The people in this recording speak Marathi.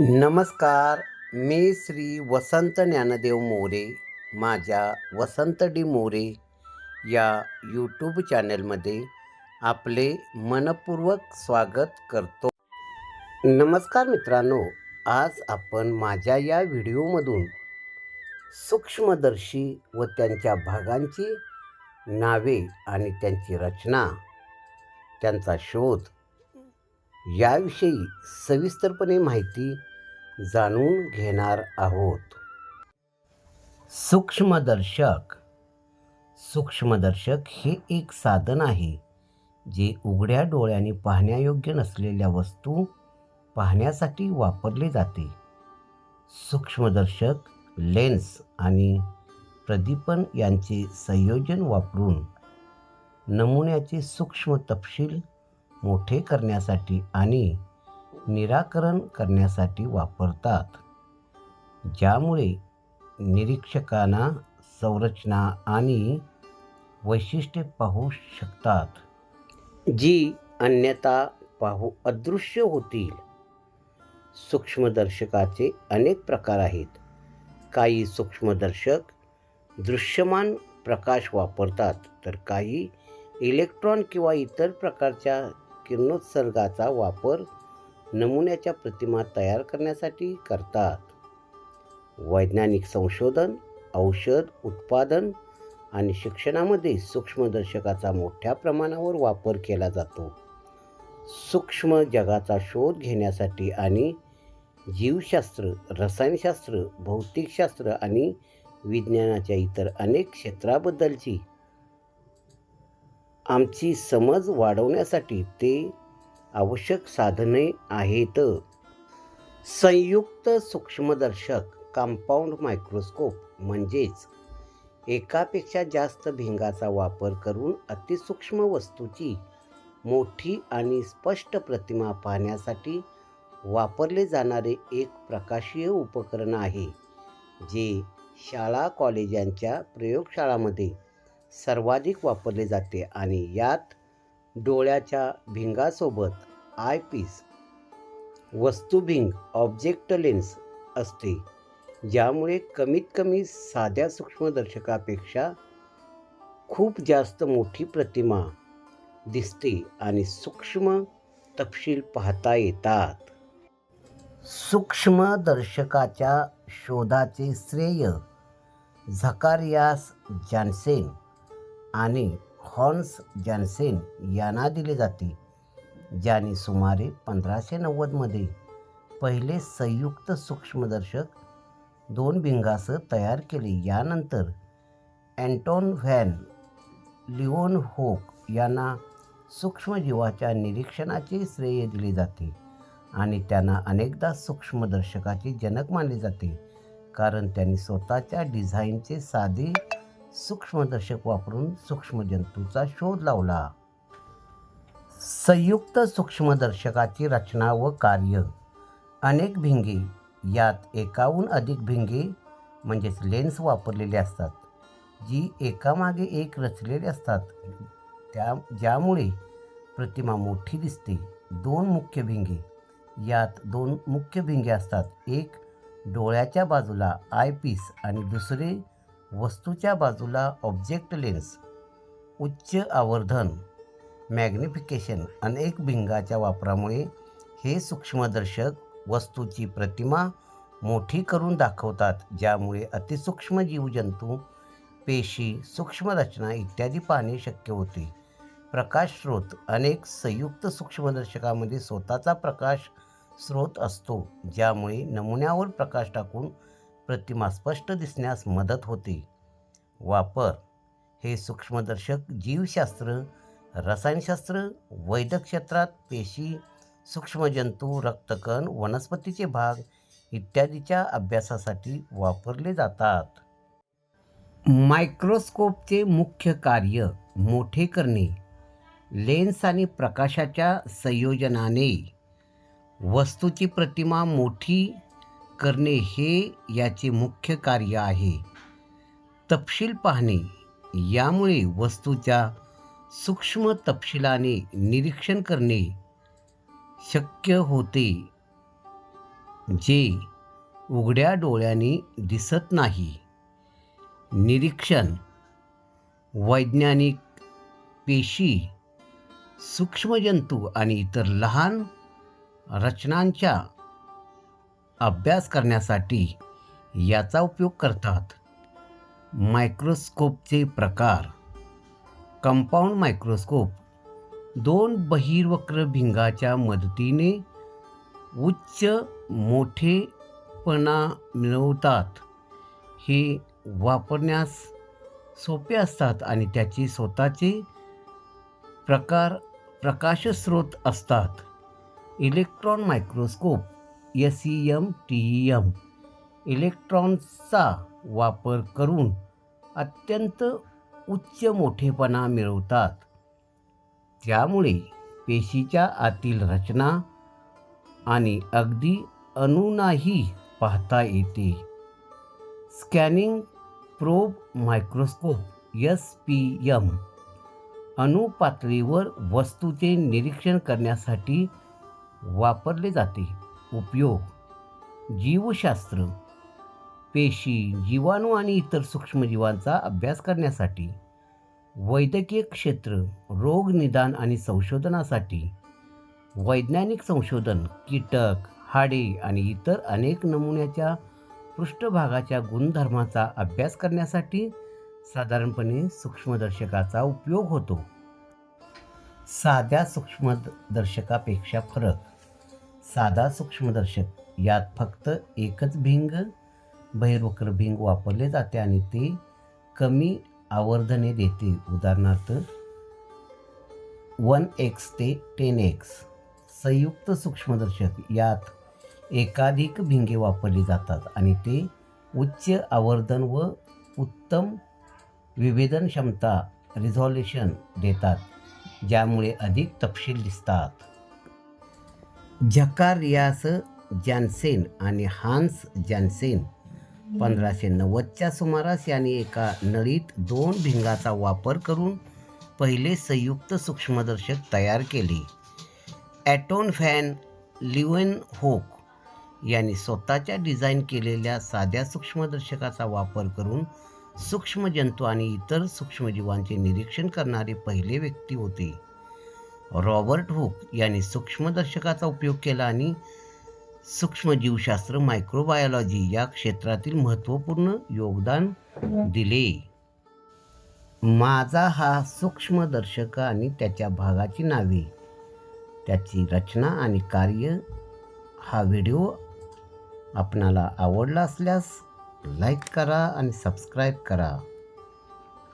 नमस्कार मी श्री वसंत ज्ञानदेव मोरे माझ्या वसंत डी मोरे या यूट्यूब चॅनलमध्ये आपले मनपूर्वक स्वागत करतो. नमस्कार मित्रांनो आज आपण माझ्या या व्हिडिओमधून सूक्ष्मदर्शी व त्यांच्या भागांची नावे आणि त्यांची रचना त्यांचा शोध याविषयी सविस्तरपणे माहिती जाणून घेणार आहोत. सूक्ष्मदर्शक. सूक्ष्मदर्शक हे एक साधन आहे जे उघड्या डोळ्याने पाहण्यायोग्य नसलेल्या वस्तू पाहण्यासाठी वापरले जाते. सूक्ष्मदर्शक लेन्स आणि प्रदीपन यांचे संयोजन वापरून नमुन्याचे सूक्ष्म तपशील मोठे करण्यासाठी आणि निराकरण करण्यासाठी वापरतात. ज्यामुळे निरीक्षकांना संरचना आणि वैशिष्ट्ये पाहू शकतात. जी अन्यथा पाहू अदृश्य होतील. सूक्ष्मदर्शकाचे अनेक प्रकार आहेत. काही सूक्ष्मदर्शक दृश्यमान प्रकाश वापरतात तर काही इलेक्ट्रॉन किंवा इतर प्रकारच्या किरणोत्सर्गाचा वापर नमुन्याच्या प्रतिमा तयार करण्यासाठी करतात. वैज्ञानिक संशोधन औषध उत्पादन आणि शिक्षणामध्ये सूक्ष्मदर्शकाचा मोठ्या प्रमाणावर वापर केला जातो. सूक्ष्म जगाचा शोध घेण्यासाठी आणि जीवशास्त्र रसायनशास्त्र भौतिकशास्त्र आणि विज्ञानाच्या इतर अनेक क्षेत्राबद्दलची आमची समज वाढवण्यासाठी ते आवश्यक साधने आहेत. संयुक्त सूक्ष्मदर्शक कंपाऊंड मायक्रोस्कोप म्हणजेच एकापेक्षा जास्त भिंगाचा वापर करून अतिसूक्ष्म वस्तूची मोठी आणि स्पष्ट प्रतिमा पाहण्यासाठी वापरले जाणारे एक प्रकाशीय उपकरण आहे जे शाळा कॉलेजांच्या प्रयोगशाळामध्ये सर्वाधिक वापरले जाते आणि यात डोळ्याच्या भिंगासोबत आयपीस वस्तुभिंग ऑब्जेक्ट लेन्स असते ज्यामुळे कमीत कमी साध्या सूक्ष्मदर्शकापेक्षा खूप जास्त मोठी प्रतिमा दिसते आणि सूक्ष्म तपशील पाहता येतात. सूक्ष्मदर्शकाच्या शोधाचे श्रेय झकारियास जॅन्सेन आणि हॉर्न्स जॅन्सेन यांना दिले जाते ज्यांनी सुमारे पंधराशे नव्वदमध्ये पहिले संयुक्त सूक्ष्मदर्शक दोन भिंगासह तयार केले. यानंतर अँटॉन व्हॅन लिओन होक यांना सूक्ष्मजीवाच्या निरीक्षणाचे श्रेय दिले जाते आणि त्यांना अनेकदा सूक्ष्मदर्शकाचे जनक मानले जाते कारण त्यांनी स्वतःच्या डिझाईनचे साधे सूक्ष्मदर्शक वापरून सूक्ष्मजंतूचा शोध लावला. संयुक्त सूक्ष्मदर्शकाची रचना व कार्य. अनेक भिंगे यात एकाहून अधिक भिंगे म्हणजेच लेन्स वापरलेले असतात जी एकामागे एक रचलेले असतात. त्या ज्यामुळे प्रतिमा मोठी दिसते. दोन मुख्य भिंगे यात दोन मुख्य भिंगे असतात. एक डोळ्याच्या बाजूला आयपीस आणि दुसरे वस्तूच्या बाजूला ऑब्जेक्ट लेन्स उच्च आवर्धन मॅग्निफिकेशन अनेक भिंगाच्या वापरामुळे हे सूक्ष्मदर्शक वस्तूची प्रतिमा मोठी करून दाखवतात ज्यामुळे अतिसूक्ष्म जीवजंतू पेशी सूक्ष्मरचना इत्यादी पाहणे शक्य होते. प्रकाश स्रोत अनेक संयुक्त सूक्ष्मदर्शकामध्ये स्वतःचा प्रकाश स्रोत असतो ज्यामुळे नमुन्यावर प्रकाश टाकून प्रतिमा स्पष्ट दिसण्यास मदत होते. वापर हे सूक्ष्मदर्शक जीवशास्त्र रसायनशास्त्र वैद्यक क्षेत्रात पेशी सूक्ष्मजंतू रक्तकण वनस्पतीचे भाग इत्यादीच्या अभ्यासासाठी वापरले जातात. मायक्रोस्कोपचे मुख्य कार्य मोठे करणे लेन्स आणि प्रकाशाच्या संयोजनाने. वस्तूची प्रतिमा मोठी करणे हे याचे मुख्य कार्य आहे. तपशील पाहणे यामुळे वस्तूच्या सूक्ष्म तपशिलाने निरीक्षण करणे शक्य होते जे उघड्या डोळ्याने दिसत नाही. निरीक्षण वैज्ञानिक पेशी सूक्ष्मजंतू आणि इतर लहान रचनांच्या अभ्यास करण्यासाठी याचा उपयोग करतात. मायक्रोस्कोपचे प्रकार. कंपाऊंड मायक्रोस्कोप दोन बहिर्वक्र भिंगाच्या मदतीने उच्च मोठेपणा मिळवतात. हे वापरण्यास सोपे असतात आणि त्याचे स्वतःचे प्रकार प्रकाशस्रोत असतात. Electron microscope S E M T E M इलेक्ट्रॉन्सचा वापर करून अत्यंत उच्च मोठेपणा मिळवतात. त्यामुळे पेशीच्या आतील रचना आणि अगदी अणूंनाही पाहता येते. Scanning probe microscope S P M अणुपातळीवर वस्तूचे निरीक्षण करण्यासाठी वापरले जाते. उपयोग जीवशास्त्र पेशी जीवाणू आणि इतर सूक्ष्मजीवांचा अभ्यास करण्यासाठी वैद्यकीय क्षेत्र रोग निदान आणि संशोधनासाठी वैज्ञानिक संशोधन कीटक हाडे आणि इतर अनेक नमुन्याच्या पृष्ठभागाच्या गुणधर्माचा अभ्यास करण्यासाठी साधारणपणे सूक्ष्मदर्शकाचा उपयोग होतो. साध्या सूक्ष्मदर्शकापेक्षा फरक साधा सूक्ष्मदर्शक. यात फक्त एकच भिंग बहिर्वक्र भिंग वापरले जाते आणि ते कमी आवर्धने देते. उदाहरणार्थ वन एक्स ते टेन एक्स. संयुक्त सूक्ष्मदर्शक. यात एकाधिक भिंगे वापरली जातात आणि ते उच्च आवर्धन व उत्तम विभेदन क्षमता रिझॉल्युशन देतात ज्यामुळे अधिक तपशील दिसतात. जकारियास जॅन्सेन आणि हान्स जॅन्सेन पंधराशे नव्वदच्या सुमारास यांनी एका नळीत दोन भिंगाचा वापर करून पहिले संयुक्त सूक्ष्मदर्शक तयार केले. ॲटोन फॅन लिवन होक यांनी स्वतःच्या डिझाईन केलेल्या साध्या सूक्ष्मदर्शकाचा वापर करून सूक्ष्मजंतू आणि इतर सूक्ष्मजीवांचे निरीक्षण करणारे पहिले व्यक्ती होते. रॉबर्ट हुक यांनी सूक्ष्मदर्शकाचा उपयोग केला आणि सूक्ष्मजीवशास्त्र मायक्रोबायोलॉजी या क्षेत्रातील महत्त्वपूर्ण योगदान दिले. माझा हा सूक्ष्मदर्शक आणि त्याच्या भागाची नावे त्याची रचना आणि कार्य हा व्हिडिओ आपणाला आवडला असल्यास लाईक करा आणि सबस्क्राईब करा.